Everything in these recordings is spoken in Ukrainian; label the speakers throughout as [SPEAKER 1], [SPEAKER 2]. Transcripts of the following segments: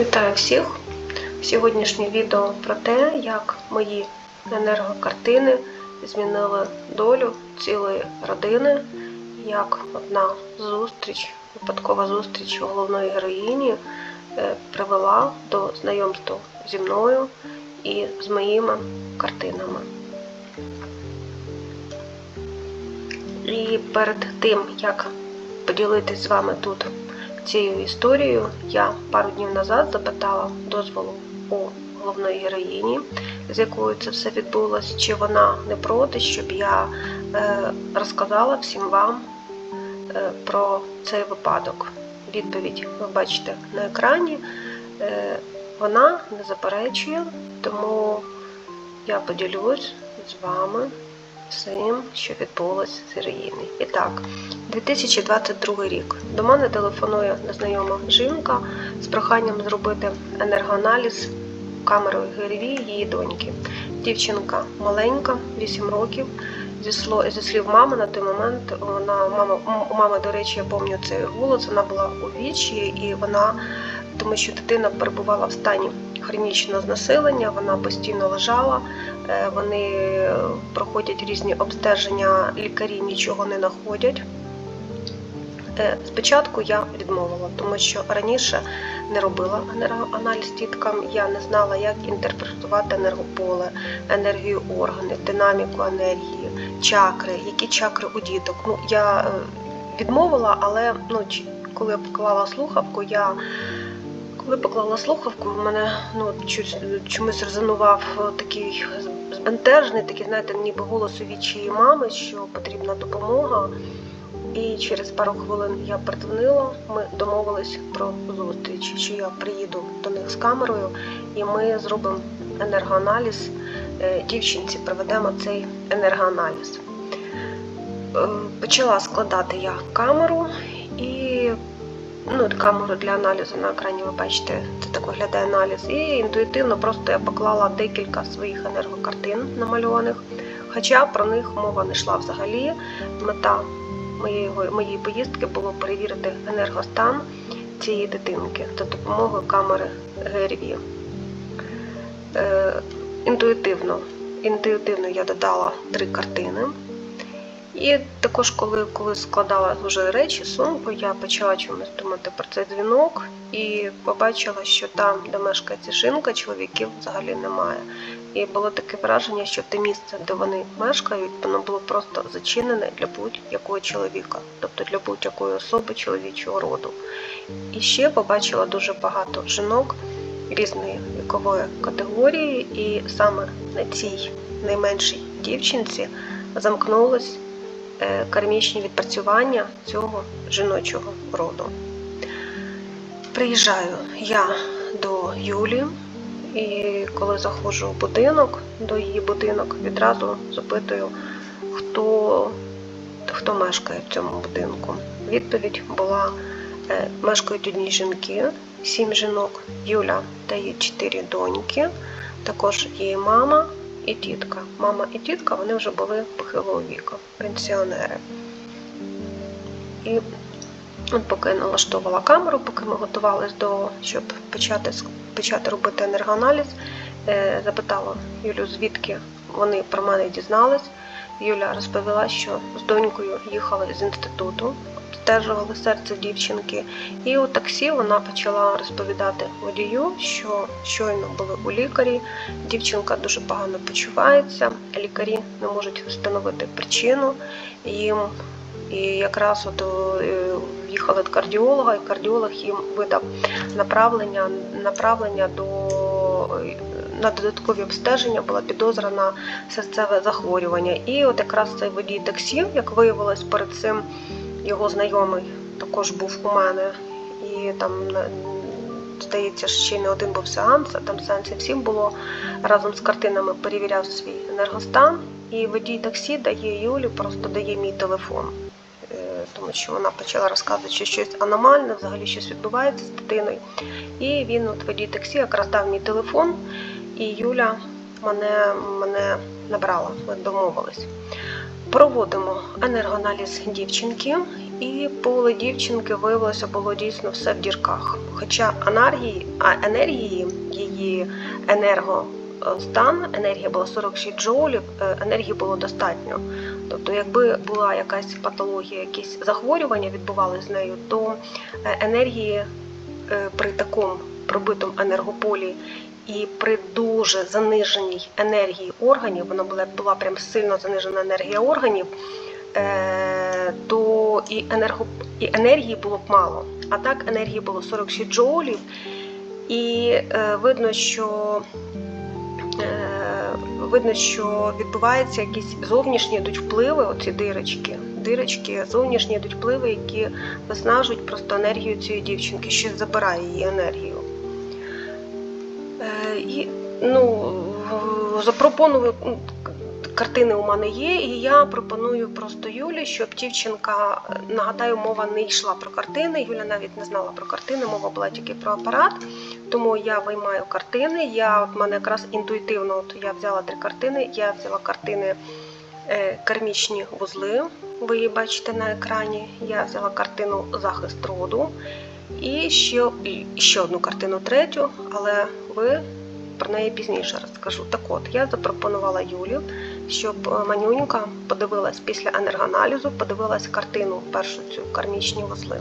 [SPEAKER 1] Вітаю всіх! Сьогоднішнє відео про те, як мої енергокартини змінили долю цілої родини, як одна зустріч, випадкова зустріч головної героїні е, привела до знайомства зі мною і з моїми картинами. І перед тим, як поділитись з вами тут цією історією, я пару днів назад запитала дозволу у головної героїні, з якою це все відбулося, чи вона не проти, щоб я е, розказала всім вам е, про цей випадок. Відповідь ви бачите на екрані. Е, вона не заперечує, тому я поділюсь з вами всім, що відбулося з героїни. І так, 2022 рік. До мене телефонує незнайома жінка з проханням зробити енергоаналіз камерою ГРВ її доньки. Дівчинка маленька, 8 років. Зі слів мами на той момент вона мама у мами, до речі, я пам'ятаю цей голос, вона була у вічі, і вона, тому що дитина перебувала в стані хронічного знесилення, вона постійно лежала, е, вони проходять різні обстеження, лікарі нічого не знаходять. Е, Спочатку я відмовила, тому що раніше не робила енергоаналіз діткам, я не знала, як інтерпретувати енергополе, енергію органів, динаміку енергії, чакри, які чакри у діток. Ну, я е, відмовила, але ну, коли я поклала слухавку, я коли слухавку, в мене ну, чомусь резонував е, такий збентежений, такий, знаєте, ніби голос у вічі мами, що потрібна допомога. І через пару хвилин я передзвонила. Ми домовились про зустріч, що я приїду до них з камерою, і ми зробимо енергоаналіз. Е, Дівчинці проведемо цей енергоаналіз. Е, Почала складати я камеру і ну, от камеру для аналізу на екрані ви бачите, це так виглядає аналіз. І інтуїтивно просто я поклала декілька своїх енергокартин намальованих, хоча про них мова не йшла взагалі. Мета моєї, моєї поїздки було перевірити енергостан цієї дитинки за допомогою камери ГРВ. Е, інтуїтивно, інтуїтивно я додала три картини. І також, коли, коли складала вже речі, сумку, я почала чомусь думати про цей дзвінок і побачила, що там, де мешкає ця жінка, чоловіків взагалі немає. І було таке враження, що те місце, де вони мешкають, воно було просто зачинене для будь-якого чоловіка, тобто для будь-якої особи чоловічого роду. І ще побачила дуже багато жінок різної вікової категорії, і саме на цій найменшій дівчинці замкнулось кармічні відпрацювання цього жіночого роду. Приїжджаю я до Юлі, і коли заходжу в будинок, до її будинок, відразу запитую, хто, хто мешкає в цьому будинку. Відповідь була: е, мешкають одні жінки, сім жінок, Юля та її чотири доньки, також її мама і тітка. Мама і тітка вони вже були похилого віку, пенсіонери. І от поки налаштовувала камеру, поки ми готувалися до щоб почати почати робити енергоаналіз, е, запитала Юлю, звідки вони про мене дізнались. Юля розповіла, що з донькою їхали з інституту, обстежували серце дівчинки. І у таксі вона почала розповідати водію, що щойно були у лікарі, дівчинка дуже погано почувається, лікарі не можуть встановити причину їм. І якраз от е, їхали до кардіолога, і кардіолог їм видав направлення, направлення до на додаткові обстеження була підозра на серцеве захворювання. І от якраз цей водій таксі, як виявилось, перед цим його знайомий також був у мене. І там здається, ще не один був сеанс, а там сеансів всім було разом з картинами перевіряв свій енергостан. І водій таксі дає Юлі, просто дає мій телефон. Е, Тому що вона почала розказувати, що щось аномальне, взагалі щось відбувається з дитиною. І він, от водій таксі, якраз дав мій телефон, і Юля мене, мене набрала, ми домовились. Проводимо енергоаналіз дівчинки, І поле дівчинки виявилося було дійсно все в дірках. Хоча енергії, а енергії, її енергостан, енергія була 46 джоулів, е, енергії було достатньо. Тобто, якби була якась патологія, якісь захворювання відбувалися з нею, то е, енергії е, при такому пробитому енергополі і при дуже заниженій енергії органів, вона була була прям сильно занижена енергія органів, е, то і, енерго, і енергії було б мало. А так енергії було 46 джоулів, і е, видно, що е, видно, що відбуваються якісь зовнішні йдуть впливи, оці дирочки. Дирочки, зовнішні йдуть впливи, які виснажують просто енергію цієї дівчинки, щось забирає її енергію. Е, і ну, запропоную картини у мене є, і я пропоную просто Юлі, щоб дівчинка, е, нагадаю, мова не йшла про картини. Юля навіть не знала про картини, мова була тільки про апарат. Тому я виймаю картини. Я в мене якраз інтуїтивно, от я взяла три картини. Я взяла картини е, кармічні вузли. Ви її бачите на екрані. Я взяла картину захист роду. І ще, ще одну картину третю, але ви про неї пізніше розкажу. Так от, я запропонувала Юлі, щоб е, Манюнька подивилась після енергоаналізу, подивилась картину першу цю кармічні вузли.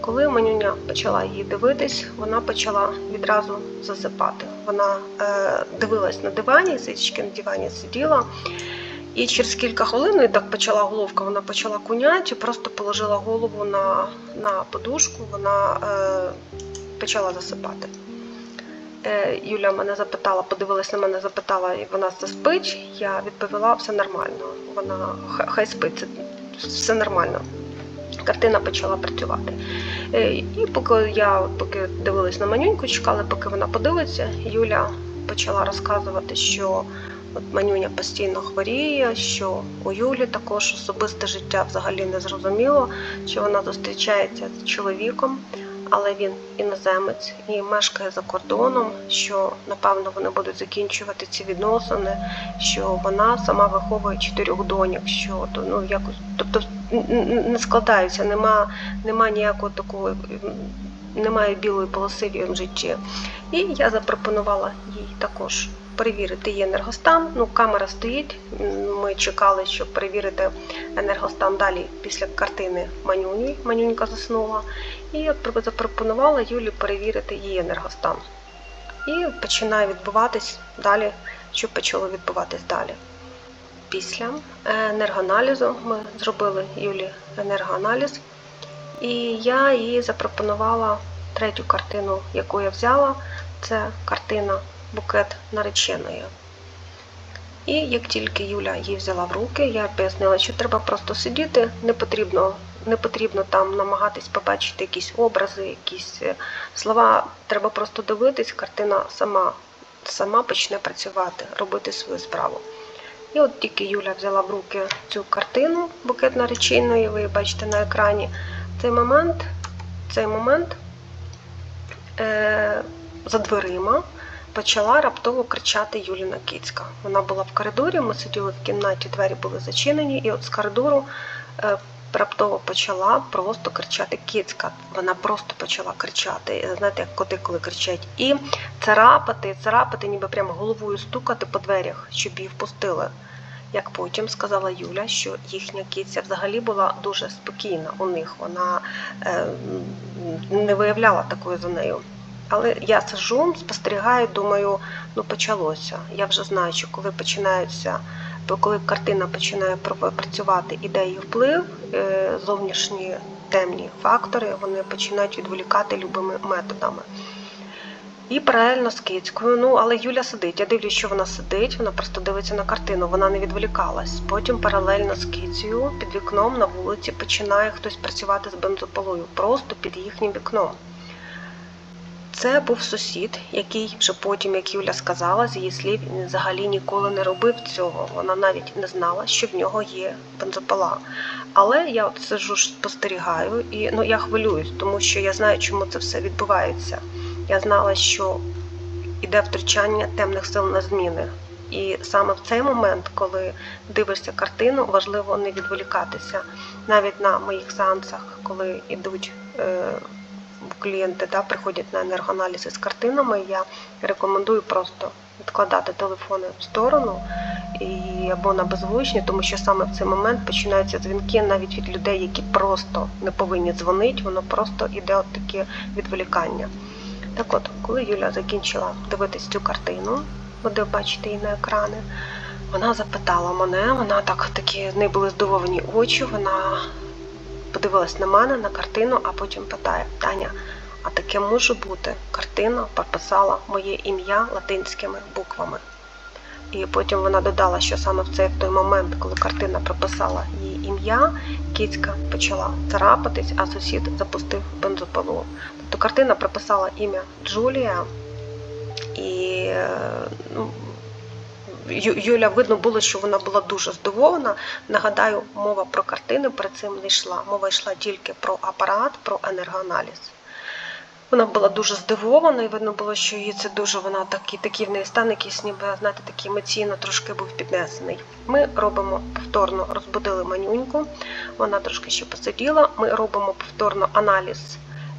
[SPEAKER 1] Коли Манюня почала її дивитись, вона почала відразу засипати. Вона е, дивилась на дивані, сидячки на дивані сиділа. І через кілька хвилин і так почала головка, вона почала куняти, просто положила голову на, на подушку, вона е, почала засипати. Е, Юля мене запитала, подивилась на мене, запитала, і вона це спить. Я відповіла, все нормально. Вона хай спить, це все нормально. Картина почала працювати. Е, І поки я поки дивилась на манюньку, чекали, поки вона подивиться, Юля почала розказувати, що от манюня постійно хворіє, що у Юлі також особисте життя взагалі не зрозуміло, що вона зустрічається з чоловіком, але він іноземець і мешкає за кордоном, що напевно вони будуть закінчувати ці відносини, що вона сама виховує чотирьох доньок, що ну якось, тобто не складаються, нема, нема ніякого такого, немає білої полоси в її житті. І я запропонувала їй також перевірити її енергостан. Ну, камера стоїть. Ми чекали, щоб перевірити енергостан далі після картини Манюні. Манюнька заснула. І запропонувала Юлі перевірити її енергостан. І починає відбуватись далі, що почало відбуватись далі. Після е, енергоаналізу ми зробили Юлі енергоаналіз, і я їй запропонувала третю картину, яку я взяла. Це картина букет нареченої. І як тільки Юля її взяла в руки, я пояснила, що треба просто сидіти, не потрібно, не потрібно там намагатись побачити якісь образи, якісь е, слова. Треба просто дивитись, картина сама, сама почне працювати, робити свою справу. І от тільки Юля взяла в руки цю картину букет нареченої, ви бачите на екрані. Цей момент, цей момент е, за дверима почала раптово кричати Юліна Кіцька. Вона була в коридорі, ми сиділи в кімнаті, двері були зачинені, і от з коридору е, раптово почала просто кричати Кіцька. Вона просто почала кричати. Знаєте, як коти коли кричать. І царапати, царапати, ніби прямо головою стукати по дверях, щоб її впустили. Як потім сказала Юля, що їхня киця взагалі була дуже спокійна у них, вона е, не виявляла такої за нею. Але я сижу, спостерігаю, думаю, ну почалося. Я вже знаю, що коли починаються, коли картина починає працювати, іде її вплив, е, зовнішні темні фактори, вони починають відволікати любими методами. І паралельно з кицькою. Ну, але Юля сидить. Я дивлюсь, що вона сидить, вона просто дивиться на картину, вона не відволікалась. Потім паралельно з кицею під вікном на вулиці починає хтось працювати з бензопилою, просто під їхнім вікном. Це був сусід, який вже потім, як Юля сказала, з її слів, взагалі ніколи не робив цього. Вона навіть не знала, що в нього є бензопила. Але я от сиджу, спостерігаю, і ну я хвилююсь, тому що я знаю, чому це все відбувається. Я знала, що іде втручання темних сил на зміни. І саме в цей момент, коли дивишся картину, важливо не відволікатися. Навіть на моїх сеансах, коли йдуть е, клієнти, да, приходять на енергоаналізи з картинами, я рекомендую просто відкладати телефони в сторону і або на беззвучні, тому що саме в цей момент починаються дзвінки навіть від людей, які просто не повинні дзвонити, воно просто іде от таке відволікання. Так от, коли Юля закінчила дивитись цю картину, ви бачите її на екрани, вона запитала мене, вона так такі в неї були здивовані очі, вона подивилась на мене, на картину, а потім питає: Таня, а таке може бути? Картина прописала моє ім'я латинськими буквами. І потім вона додала, що саме в цей в той момент, коли картина прописала її ім'я, кицька почала царапатись, а сусід запустив бензопилу. Тобто картина прописала ім'я Джулія, і е, ну, Юля видно було, що вона була дуже здивована. Нагадаю, мова про картини перед цим не йшла. Мова йшла тільки про апарат, про енергоаналіз. Вона була дуже здивована, і видно було, що її це дуже вона такий, такий в неї стан, якийсь ніби, знаєте, такий емоційно трошки був піднесений. Ми робимо повторно, розбудили манюньку, вона трошки ще посиділа. Ми робимо повторно аналіз.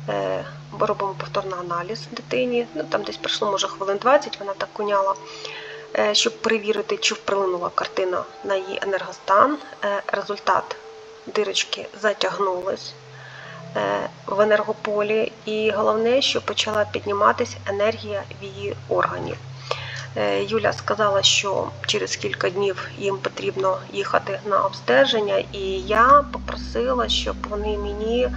[SPEAKER 1] Е, робимо повторно аналіз дитині. Ну там десь пройшло, може, хвилин 20, вона так куняла, щоб перевірити, чи вплинула картина на її енергостан. Е, результат дирочки затягнулись е, в енергополі, і головне, що почала підніматися енергія в її органі. Е, Юля сказала, що через кілька днів їм потрібно їхати на обстеження, і я попросила, щоб вони мені, е,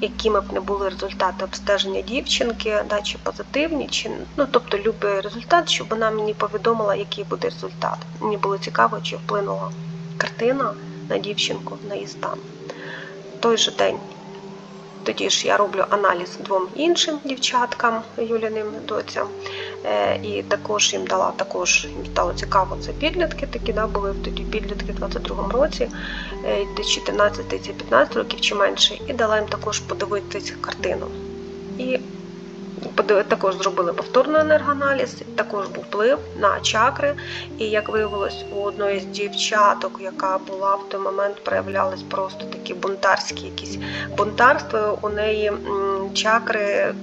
[SPEAKER 1] якими б не були результати обстеження дівчинки, да, чи позитивні, чи ну тобто любий результат, щоб вона мені повідомила, який буде результат. Мені було цікаво, чи вплинула картина на дівчинку, на її стан. Той же день тоді ж я роблю аналіз двом іншим дівчаткам, Юліним доцям. Е, І також їм дала, також їм стало цікаво, це підлітки такі, да, були тоді підлітки в 22-му році, де десь 14 15 років чи менше, і дала їм також подивитись картину. І також зробили повторний енергоаналіз, також був вплив на чакри. І як виявилось, у одної з дівчаток, яка була в той момент, проявлялись просто такі бунтарські якісь бунтарства. У неї чакри.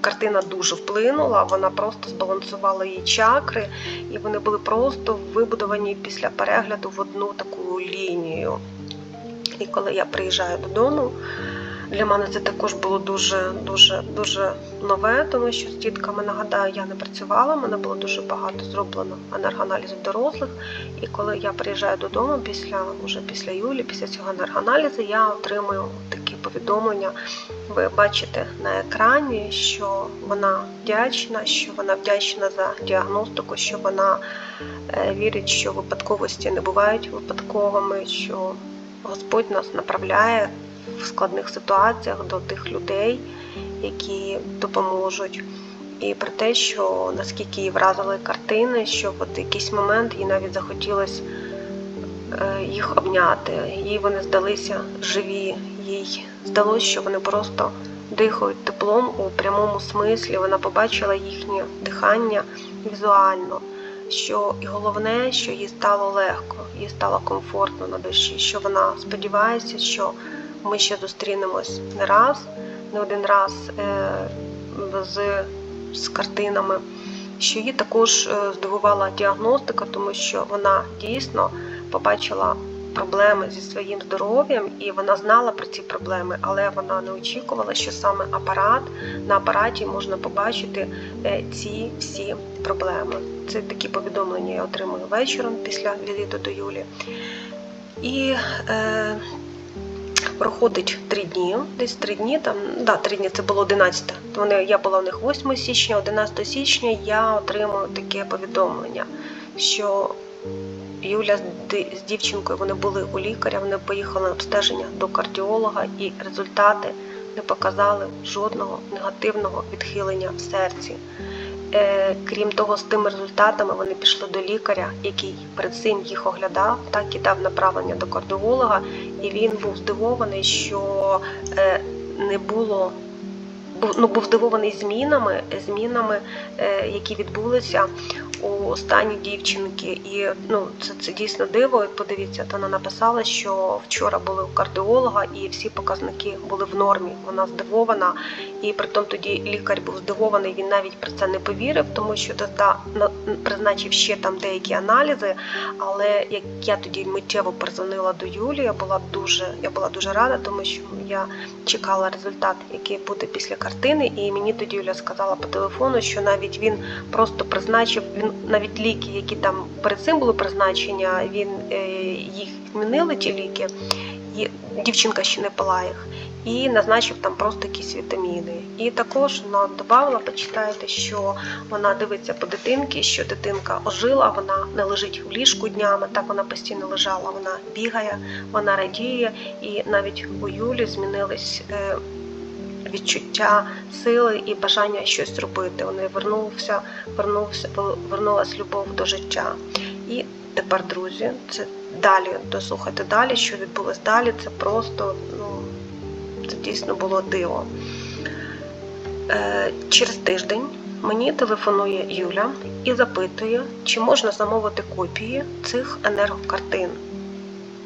[SPEAKER 1] Картина дуже вплинула, вона просто збалансувала її чакри, і вони були просто вибудовані після перегляду в одну таку лінію. І коли я приїжджаю додому, для мене це також було дуже дуже дуже нове, тому що з дітками нагадаю, я не працювала. мене було дуже багато зроблено енергоаналізів дорослих. І коли я приїжджаю додому після уже після Юлі, після цього енергоаналізу, я отримую такі повідомлення. Ви бачите на екрані, що вона вдячна, що вона вдячна за діагностику, що вона е, вірить, що випадковості не бувають випадковими, що Господь нас направляє в складних ситуаціях до тих людей, які допоможуть. І про те, що наскільки її вразили картини, що в якийсь момент їй навіть захотілося е, їх обняти. Їй вони здалися живі, їй здалося, що вони просто дихають теплом у прямому смислі. Вона побачила їхнє дихання візуально. Що і головне, що їй стало легко, їй стало комфортно на душі, що вона сподівається, що ми ще зустрінемось не раз, не один раз е, з, з картинами. Що її також е, здивувала діагностика, тому що вона дійсно побачила проблеми зі своїм здоров'ям, і вона знала про ці проблеми, але вона не очікувала, що саме апарат на апараті можна побачити е, ці всі проблеми. Це такі повідомлення я отримую вечором після візиту до Юлі. І е, проходить три дні, десь три дні, там, да, три дні це було 11. Вони, я була у них 8 січня, 11 січня я отримую таке повідомлення, що Юля з дівчинкою вони були у лікаря, вони поїхали на обстеження до кардіолога, і результати не показали жодного негативного відхилення в серці. Е, крім того, з тими результатами вони пішли до лікаря, який перед цим їх оглядав, так і дав направлення до кардіолога, і він був здивований, що е, не було. Ну, був здивований змінами, змінами, е, які відбулися у стані дівчинки. І ну, це, це дійсно диво. І подивіться, то вона написала, що вчора були у кардіолога і всі показники були в нормі. Вона здивована. І притом тоді лікар був здивований, він навіть про це не повірив, тому що дозда призначив ще там деякі аналізи. Але як я тоді миттєво перезвонила до Юлі, я була дуже, я була дуже рада, тому що я чекала результат, який буде після картини. І мені тоді Юля сказала по телефону, що навіть він просто призначив він навіть ліки, які там перед цим були призначення, він е, їх змінили ті ліки, і дівчинка ще не пила їх. І назначив там просто якісь вітаміни. І також вона додавала, почитайте, що вона дивиться по дитинки, що дитинка ожила, вона не лежить в ліжку днями, так вона постійно лежала, вона бігає, вона радіє, і навіть у Юлі змінились е, відчуття сили і бажання щось робити. Неї вернувся, вернувся, вернулась любов до життя. І тепер, друзі, це далі дослухайте далі, що відбулось далі. Це просто ну, це дійсно було диво. Е, через тиждень мені телефонує Юля і запитує, чи можна замовити копії цих енергокартин.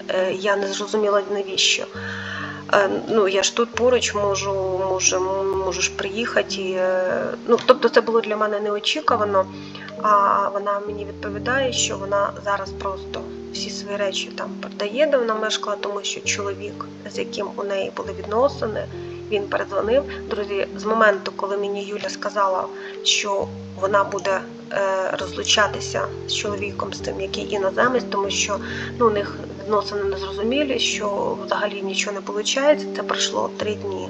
[SPEAKER 1] Е, я не зрозуміла навіщо. Е, Ну, я ж тут поруч можу, можу, можеш приїхати. Е, ну, тобто це було для мене неочікувано. А вона мені відповідає, що вона зараз просто всі свої речі там продає, де вона мешкала, тому що чоловік, з яким у неї були відносини, він передзвонив. Друзі, з моменту, коли мені Юля сказала, що вона буде розлучатися з чоловіком, з тим, який іноземець, тому що ну, у них відносини незрозумілі, що взагалі нічого не виходить. Це пройшло три дні.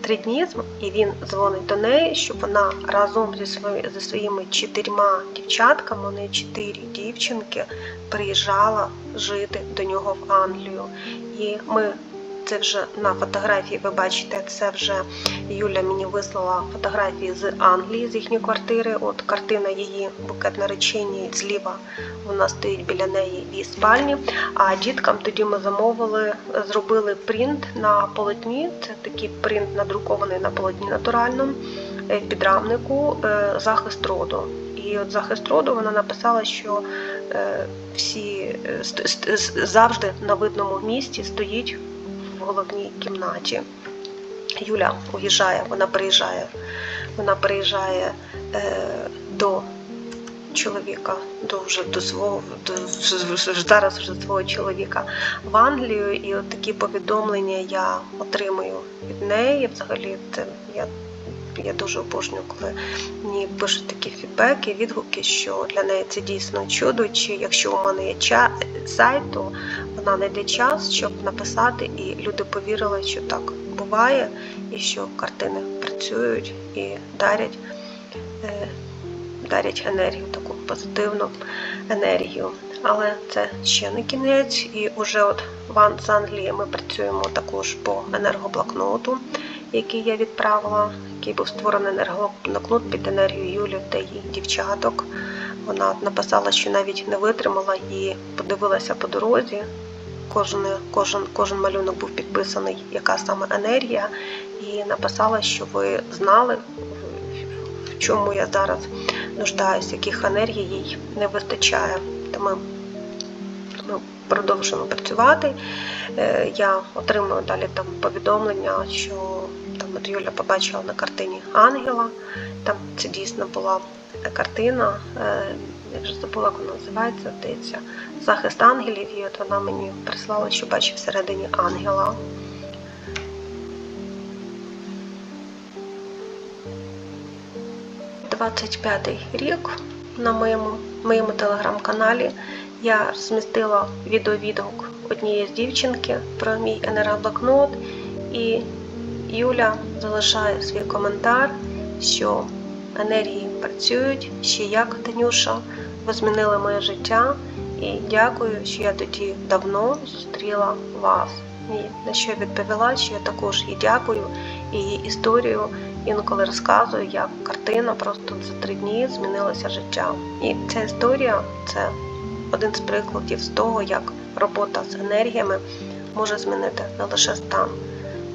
[SPEAKER 1] Три дні і він дзвонить до неї, щоб вона разом зі своїми, зі своїми чотирма дівчатками, неї чотири дівчинки, приїжджала жити до нього в Англію. І ми це вже на фотографії, ви бачите, це вже Юля мені вислала фотографії з Англії, з їхньої квартири. От картина її букет наречені зліва. Вона стоїть біля неї в її спальні. А діткам тоді ми замовили, зробили принт на полотні. Це такий принт надрукований на полотні натуральному е, підрамнику е, захист роду. І от захист роду вона написала, що е, всі завжди на видному місці стоїть головній кімнаті. Юля уїжджає, вона приїжджає, вона приїжджає е, до чоловіка, до вже до свого до зараз вже свого чоловіка в Англію, і от такі повідомлення я отримую від неї. Взагалі, це я. Я дуже обожнюю, коли мені пишуть такі фідбеки, відгуки, що для неї це дійсно чудо. Чи якщо у мене є сайт, то знайде час, щоб написати, і люди повірили, що так буває, і що картини працюють і дарять, е, дарять енергію, таку позитивну енергію. Але це ще не кінець, і вже от ван з Англії ми працюємо також по енергоблокноту, який я відправила, який був створений енергоблокнот під енергію Юлі та її дівчаток. Вона написала, що навіть не витримала і подивилася по дорозі. Кожен, кожен, кожен малюнок був підписаний, яка саме енергія, і написала, що ви знали, в- чому я зараз нуждаюсь, яких енергій їй не вистачає. Тому ми продовжуємо працювати. Е, Я отримую далі там повідомлення, що там от Юля побачила на картині ангела. Там це дійсно була картина. Я вже забула, як вона називається, здається, захист ангелів. І от вона мені прислала, що бачить всередині ангела. – 25-й рік на моєму, моєму телеграм-каналі я змістила відеовідгук однієї з дівчинки про мій енергоблокнот, і Юля залишає свій коментар, що енергії працюють, ще як Танюша, ви змінили моє життя, і дякую, що я тоді давно зустріла вас. І на що я відповіла, що я також і дякую, і її історію інколи розказую, як картина просто за три дні змінилося життя. І ця історія це один з прикладів з того, як робота з енергіями може змінити не лише стан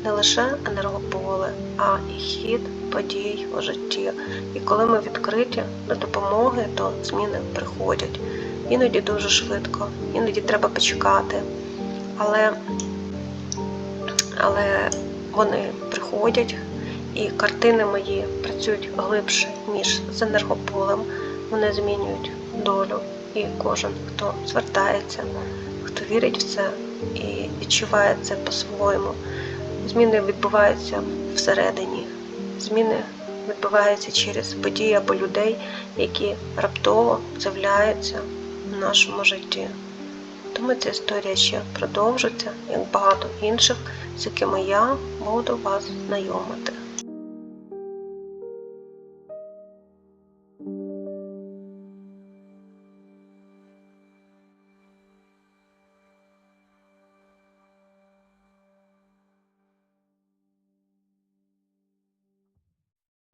[SPEAKER 1] не лише енергополе, а і хід подій у житті. І коли ми відкриті до допомоги, то зміни приходять. Іноді дуже швидко, іноді треба почекати. Але, але вони приходять, і картини мої працюють глибше, ніж з енергополем. Вони змінюють долю. І кожен, хто звертається, хто вірить в це і відчуває це по-своєму. Зміни відбуваються всередині. Зміни відбуваються через події або людей, які раптово з'являються в нашому житті. Тому ця історія ще продовжиться, як багато інших, з якими я буду вас знайомити.